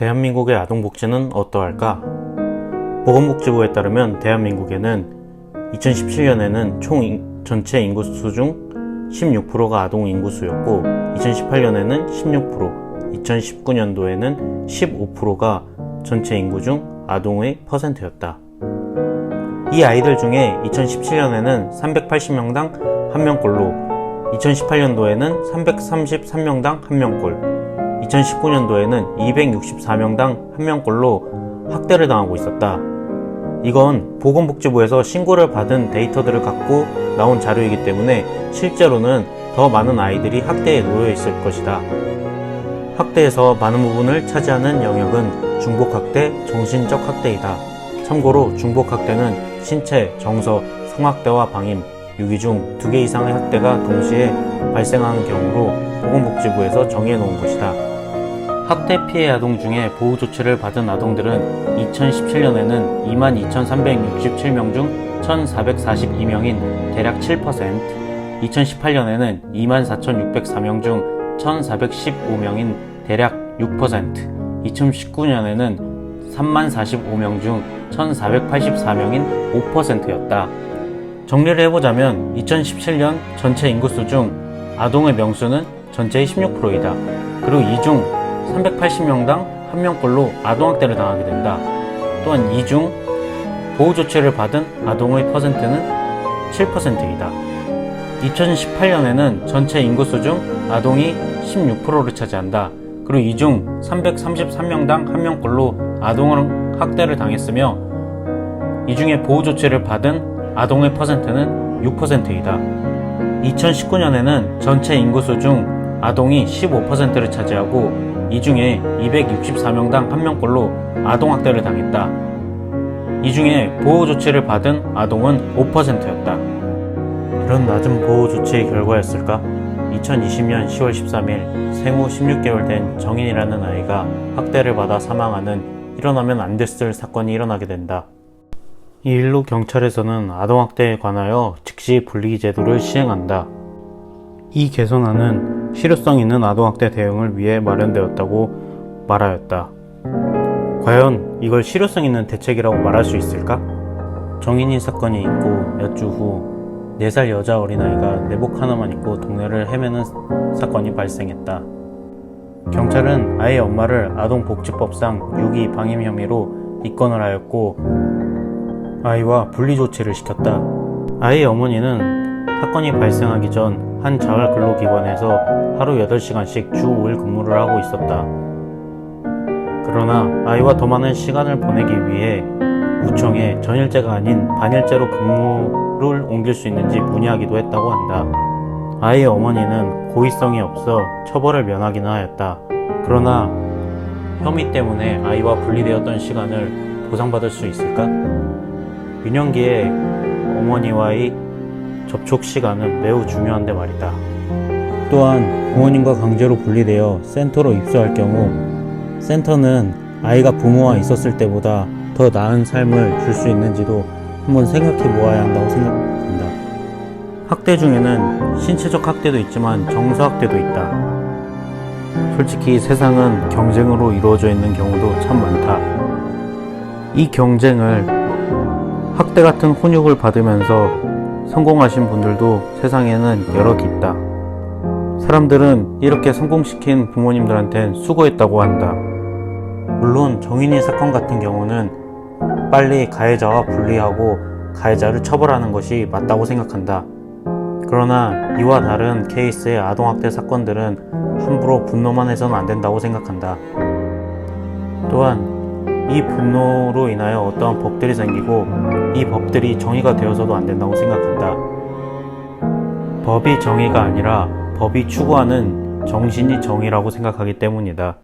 대한민국의 아동복지는 어떠할까? 보건복지부에 따르면 대한민국에는 2017년에는 총 인- 전체 인구수 중 16%가 아동 인구수였고 2018년에는 16%, 2019년도에는 15%가 전체 인구 중 아동의 퍼센트였다. 이 아이들 중에 2017년에는 380명당 1명꼴로 2018년도에는 333명당 1명꼴, 2019년도에는 264명당 1명꼴로 학대를 당하고 있었다. 이건 보건복지부에서 신고를 받은 데이터들을 갖고 나온 자료이기 때문에 실제로는 더 많은 아이들이 학대에 놓여 있을 것이다. 학대에서 많은 부분을 차지하는 영역은 중복학대, 정신적 학대이다. 참고로 중복학대는 신체, 정서, 성학대와 방임, 유기 중 두 개 이상의 학대가 동시에 발생하는 경우로 보건복지부에서 정해 놓은 것이다. 학대 피해 아동 중에 보호 조치를 받은 아동들은 2017년에는 22,367명 중 1,442명인 대략 7%, 2018년에는 24,604명 중 1,415명인 대략 6%, 2019년에는 3,045명 중 1,484명인 5%였다. 정리를 해보자면 2017년 전체 인구수 중 아동의 명수는 전체의 16%이다. 그리고 이 중 380명당 1명꼴로 아동학대를 당하게 된다. 또한 이중 보호 조치를 받은 아동의 퍼센트는 7%이다. 2018년에는 전체 인구수 중 아동이 16%를 차지한다. 그리고 이 중 333명당 1명꼴로 아동을 학대를 당했으며 이 중에 보호 조치를 받은 아동의 퍼센트는 6%이다. 2019년에는 전체 인구수 중 아동이 15%를 차지하고 이 중에 264명당 1명꼴로 아동학대를 당했다. 이 중에 보호조치를 받은 아동은 5%였다. 이런 낮은 보호조치의 결과였을까? 2020년 10월 13일 생후 16개월 된 정인이라는 아이가 학대를 받아 사망하는 일어나면 안 됐을 사건이 일어나게 된다. 이 일로 경찰에서는 아동학대에 관하여 즉시 분리 제도를 시행한다. 이 개선안은 실효성 있는 아동학대 대응을 위해 마련되었다고 말하였다. 과연 이걸 실효성 있는 대책이라고 말할 수 있을까? 정인이 사건이 있고 몇 주 후 4살 여자 어린아이가 내복 하나만 입고 동네를 헤매는 사건이 발생했다. 경찰은 아이의 엄마를 아동복지법상 유기 방임 혐의로 입건을 하였고 아이와 분리 조치를 시켰다. 아이의 어머니는 사건이 발생하기 전 한 자활 근로기관에서 하루 8시간씩 주 5일 근무를 하고 있었다. 그러나 아이와 더 많은 시간을 보내기 위해 구청에 전일제가 아닌 반일제로 근무를 옮길 수 있는지 문의하기도 했다고 한다. 아이의 어머니는 고의성이 없어 처벌을 면하기는 하였다. 그러나 혐의 때문에 아이와 분리되었던 시간을 보상받을 수 있을까? 유년기에 어머니와의 접촉 시간은 매우 중요한데 말이다. 또한 부모님과 강제로 분리되어 센터로 입소할 경우 센터는 아이가 부모와 있었을 때보다 더 나은 삶을 줄 수 있는지도 한번 생각해 보아야 한다고 생각한다. 학대 중에는 신체적 학대도 있지만 정서 학대도 있다. 솔직히 세상은 경쟁으로 이루어져 있는 경우도 참 많다. 이 경쟁을 학대 같은 훈육을 받으면서 성공하신 분들도 세상에는 여럿 있다. 사람들은 이렇게 성공시킨 부모님들한텐 수고했다고 한다. 물론 정인이 사건 같은 경우는 빨리 가해자와 분리하고 가해자를 처벌하는 것이 맞다고 생각한다. 그러나 이와 다른 케이스의 아동학대 사건들은 함부로 분노만 해서는 안 된다고 생각한다. 또한 이 분노로 인하여 어떠한 법들이 생기고 이 법들이 정의가 되어서도 안 된다고 생각한다. 법이 정의가 아니라 법이 추구하는 정신이 정의라고 생각하기 때문이다.